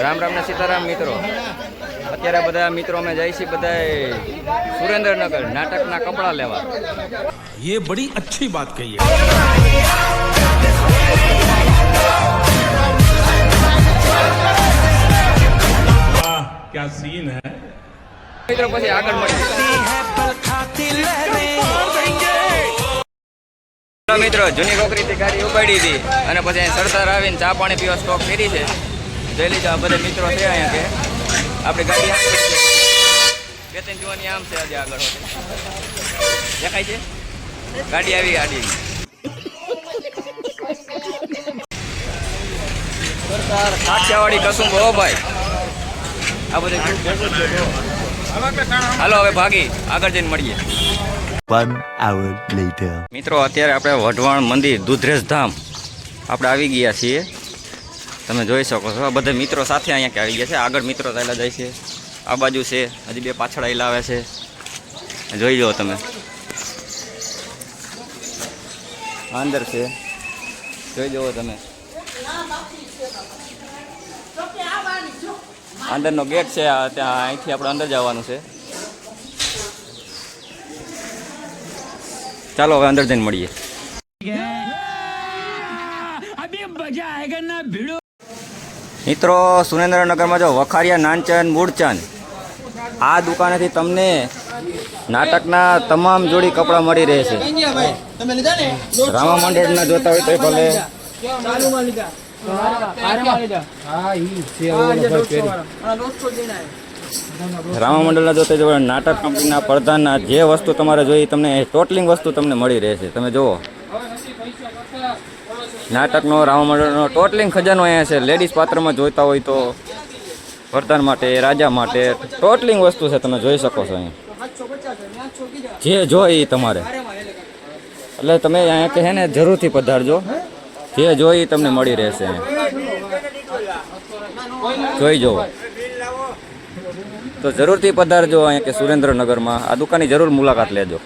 રામ રામ ને સીતારામ મિત્રો અત્યારે બધા મિત્રો અમે જઈએ છીએ બધા સુરેન્દ્રનગર નાટકના કપડાં લેવા ये बड़ी अच्छी बात कही है वाह क्या सीन है મિત્રો પછી આગળ મળીએ ચાલો મિત્રો જૂની કોકરીથી ગાડી ઉપાડી હતી અને પછી અહીં સરદાર આવીને ચા પાણી પીવા સ્ટોપ કરી છે જોઈ લીધો આ બધા મિત્રો છે અહીંયા કે. આપણે ગાડી બે ત્રણ જોવાની આમ છે આજે આગળ દેખાય છે? ગાડી આવી ગાડી. કાઠિયાવાડી કસું બહુ ભાઈ. આ બધું હાલો હવે ભાગી. આગળ જઈને મળીએ. મિત્રો અત્યારે આપણે વઢવાણ મંદિર દુધરેશ ધામ. આપણે આવી ગયા છીએ. તમે જોઈ શકો છો. આ બધા મિત્રો સાથે અહીંયા આવી ગયા છે? આગળ મિત્રો ચાલ્યા જાય છે. આ બાજુ છે. હજી બે પાછળ આવેલા આવે છે. જોઈ જુઓ તમે. અંદર છે. જોઈ જુઓ તમે. અંદરનો ગેટ છે. ત્યાં અહીંથી આપણે અંદર જવાનું છે. ચાલો હવે અંદર જઈને મળીએ. મિત્રો, સુરેન્દ્રનગરમાં જો વખારિયા નાનચંદ, મૂળચંદ, આ દુકાનેથી તમને નાટકના તમામ જોડી કપડાં મળી રહેશે. રામા મંડળના જોતા હોય તો ભલે. રામા મંડળના જોતા નાટક કંપનીના પડદાના જે વસ્તુ તમારે જોઈએ તમને, ટોટલિંગ વસ્તુ તમને મળી રહેશે. તમે જુઓ. નાટકનો રાવણનો ટોટલિંગ ખજાનો અહીંયા છે. લેડીઝ પાત્રમાં જોઈતા હોય તો વરદાન માટે, રાજા માટે ટોટલિંગ વસ્તુ છે, તમે જોઈ શકો છો અહીંયા. જે જોઈ તમારે. એટલે તમે અહીંયા કહે ને, જરૂરથી પધારજો. જે જોઈ તમને મળી રહેશે જોઈ જુઓ. તો જરૂરથી પધારજો અહીંયા કે સુરેન્દ્રનગરમાં. આ દુકાનની જરૂર મુલાકાત લેજો.